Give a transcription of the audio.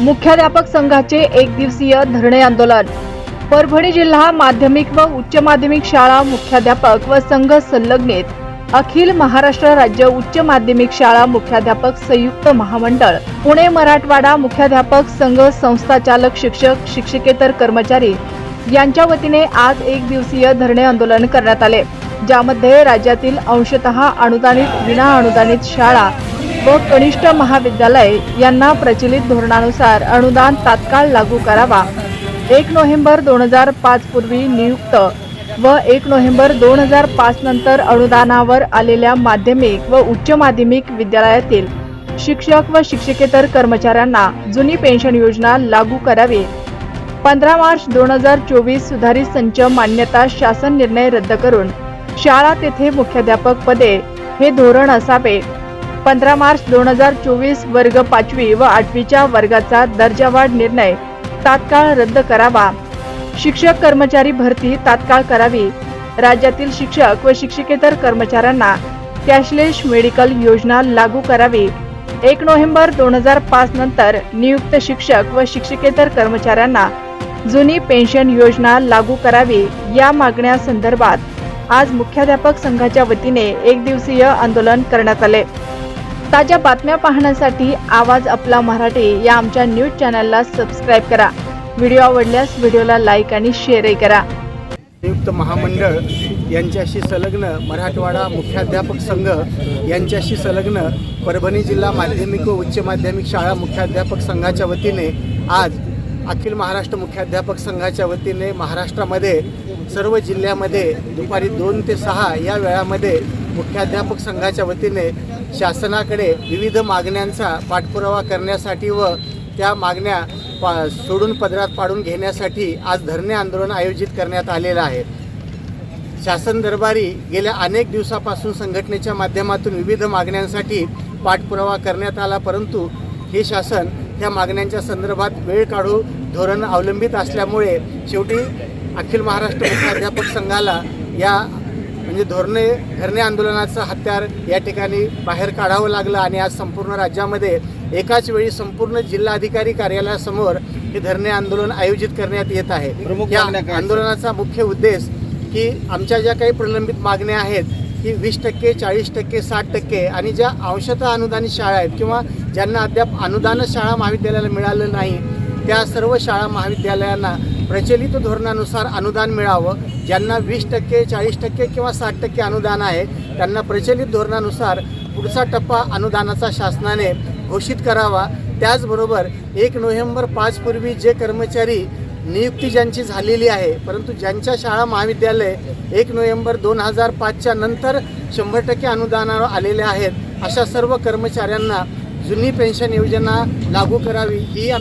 मुख्याध्यापक संघाचे एक दिवसीय धरणे आंदोलन. परभणी जिल्हा माध्यमिक व उच्च माध्यमिक शाळा मुख्याध्यापक व संघ संलग्नित अखिल महाराष्ट्र राज्य उच्च माध्यमिक शाळा मुख्याध्यापक संयुक्त महामंडळ. पुणे मराठवाडा मुख्याध्यापक संघ संस्थाचालक शिक्षक शिक्षकेतर कर्मचारी यांच्या वतीने आज एक दिवसीय धरणे आंदोलन करण्यात आले. ज्यामध्ये राज्यातील अंशतः अनुदानित विना अनुदानित शाळा व कनिष्ठ महाविद्यालय यांना प्रचलित धोरणानुसार अनुदान तात्काळ लागू करावा. एक नोव्हेंबर दोन हजार पाच पूर्वी नियुक्त व एक नोव्हेंबर दोन हजार पाच नंतर अनुदानावर आलेल्या माध्यमिक व उच्च माध्यमिक विद्यालयातील शिक्षक व शिक्षकेतर कर्मचाऱ्यांना जुनी पेन्शन योजना लागू करावी. पंधरा मार्च दोन हजार चोवीस सुधारित संच मान्यता शासन निर्णय रद्द करून शाळा तेथे मुख्याध्यापक पदे हे धोरण असावे. पंधरा मार्च दोन हजार चोवीस वर्ग पाचवी व आठवीच्या वर्गाचा दर्जावाढ निर्णय तात्काळ रद्द करावा. शिक्षक कर्मचारी भरती तात्काळ करावी. राज्यातील शिक्षक व शिक्षकेतर कर्मचाऱ्यांना कॅशलेस मेडिकल योजना लागू करावी. एक नोव्हेंबर दोन हजार पाच नंतर नियुक्त शिक्षक व शिक्षकेतर कर्मचाऱ्यांना जुनी पेन्शन योजना लागू करावी. या मागण्या संदर्भात आज मुख्याध्यापक संघाच्या वतीने एक दिवसीय आंदोलन करण्यात आले. ताज्या बातम्या पाहण्यासाठी आवाज आपला मराठी या आमच्या न्यूज चॅनलला सबस्क्राईब करा. व्हिडिओ आवडल्यास व्हिडिओला लाईक आणि शेअरही करा. संयुक्त महामंडळ यांच्याशी संलग्न मराठवाडा मुख्याध्यापक संघ यांच्याशी संलग्न परभणी जिल्हा माध्यमिक व उच्च माध्यमिक शाळा मुख्याध्यापक संघाच्या वतीने आज अखिल महाराष्ट्र मुख्याध्यापक संघाच्या वतीने महाराष्ट्रामध्ये सर्व जिल्ह्यामध्ये दुपारी दोन ते सहा या वेळामध्ये मुख्याध्यापक संघाच्या वतीने शासनाकडे विविध मागण्यांचा पाठपुरावा करण्यासाठी व त्या मागण्या पा सोडून पदरात पाडून घेण्यासाठी आज धरणे आंदोलन आयोजित करण्यात आलेलं आहे. शासन दरबारी गेल्या अनेक दिवसापासून संघटनेच्या माध्यमातून विविध मागण्यांसाठी पाठपुरावा करण्यात आला परंतु हे शासन ह्या मागण्यांच्या संदर्भात वेळ काढू धोरण अवलंबित असल्यामुळे शेवटी अखिल महाराष्ट्र मुख्याध्यापक संघाला या म्हणजे धोरणे धरणे आंदोलनाचं हत्यार या ठिकाणी बाहेर काढावं लागलं आणि आज संपूर्ण राज्यामध्ये एकाच वेळी संपूर्ण जिल्हाधिकारी कार्यालयासमोर हे धरणे आंदोलन आयोजित करण्यात येत आहे प्रमुख या? आंदोलनाचा मुख्य उद्देश की आमच्या ज्या काही प्रलंबित मागण्या आहेत की वीस टक्के चाळीस टक्के साठ टक्के आणि ज्या अंशतः अनुदानित शाळा आहेत किंवा ज्यांना अद्याप अनुदान शाळा महाविद्यालयाला मिळालं नाही त्या सर्व शाळा महाविद्यालयांना प्रचलित धोरणानुसार अनुदान मिळावं. ज्यांना वीस टक्के चाळीस टक्के किंवा साठ टक्के अनुदान आहे त्यांना प्रचलित धोरणानुसार पुढचा टप्पा अनुदानाचा शासनाने घोषित करावा. त्याचबरोबर एक नोव्हेंबर पाचपूर्वी जे कर्मचारी नियुक्ती ज्यांची झालेली आहे परंतु ज्यांच्या शाळा महाविद्यालय एक नोव्हेंबर दोन हजार पाचच्या नंतर शंभर टक्के अनुदानावर आलेले आहेत अशा सर्व कर्मचाऱ्यांना जुनी पेन्शन योजना लागू करावी. ही